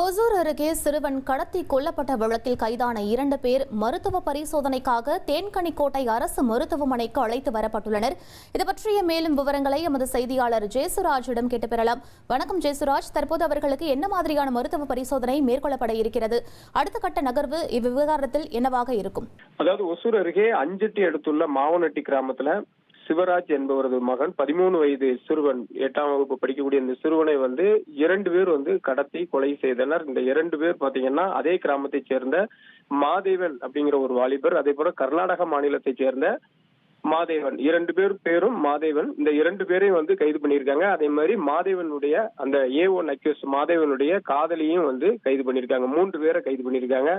ஹொசூர் அருகே சிறுவன் கடத்தி கொல்லப்பட்ட வழக்கில் கைதான இரண்டு பேர் மருத்துவ பரிசோதனைக்காக தேன்கனிக்கோட்டை அரசு மருத்துவமனைக்கு அழைத்து வரப்பட்டுள்ளனர். இது பற்றிய மேலும் விவரங்களை எமது செய்தியாளர் ஜேசுராஜிடம் கேட்டு பெறலாம் வணக்கம் ஜேசுராஜ். தற்போது அவர்களுக்கு என்ன மாதிரியான மருத்துவ பரிசோதனை மேற்கொள்ளப்பட இருக்கிறது? அடுத்த கட்ட நகர்வு இவ்விவகாரத்தில் என்னவாக இருக்கும்? அதாவது ஒசூர் அருகே அஞ்சட்டி அடுத்துள்ள மாவனட்டி கிராமத்துல சிவராஜ் என்பவரது மகன் பதிமூணு வயது சிறுவன் எட்டாம் வகுப்பு படிக்கக்கூடிய இந்த சிறுவனை வந்து இரண்டு பேர் வந்து கடத்தி கொலை செய்தனர். இந்த இரண்டு பேர் பாத்தீங்கன்னா அதே கிராமத்தைச் சேர்ந்த மாதேவன் அப்படிங்கிற ஒரு வாலிபர் அதே போல கர்நாடக மாநிலத்தைச் சேர்ந்த மாதேவன். இரண்டு பேர் பேரும் மாதேவன். இந்த இரண்டு பேரையும் வந்து கைது பண்ணியிருக்காங்க. அதே மாதிரி மாதேவனுடைய அந்த ஏ ஒன் அக்யூஸ் மாதேவனுடைய காதலியும் வந்து கைது பண்ணியிருக்காங்க. மூன்று பேரை கைது பண்ணியிருக்காங்க.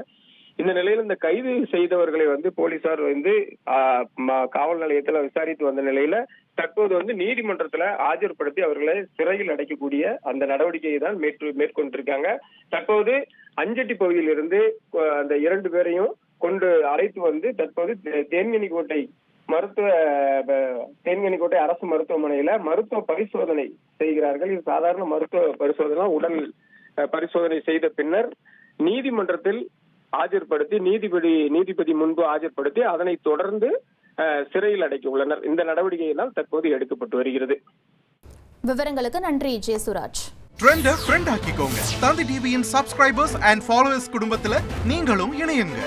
இந்த நிலையில் இந்த கைது செய்தவர்களை வந்து போலீசார் வந்து காவல் நிலையத்துல விசாரித்து வந்த நிலையில தற்போது வந்து நீதிமன்றத்துல ஆஜர்படுத்தி அவர்களை சிறையில் அடைக்கக்கூடிய அந்த நடவடிக்கையை தான் மேற்று மேற்கொண்டிருக்காங்க. தற்போது அஞ்சட்டி பகுதியிலிருந்து இருந்து அந்த இரண்டு பேரையும் கொண்டு அழைத்து வந்து தற்போது தே- தேன்கனிக்கோட்டை மருத்துவ தேன்கனிக்கோட்டை அரசு மருத்துவமனையில மருத்துவ பரிசோதனை செய்கிறார்கள். இது சாதாரண மருத்துவ பரிசோதனை உடல் பரிசோதனை செய்த பின்னர் நீதிமன்றத்தில் ஆஜர்படுத்தி நீதிபதி நீதிபதி முன்பு ஆஜர்படுத்தி அதனைத் தொடர்ந்து சிறையில் அடைக்க உள்ளனர் இந்த நடவடிக்கையினால் தற்போது எடுக்கப்பட்டு வருகிறது. விவரங்களுக்கு நன்றி ஜேசுராஜ் ட்ரெண்ட ஃப்ரெண்ட் ஆக்கிக்கோங்க. தந்தி டிவியின் சப்ஸ்கிரைபர்ஸ் அண்ட் ஃபாலோவர்ஸ் குடும்பத்துல நீங்களும் இணையுங்க.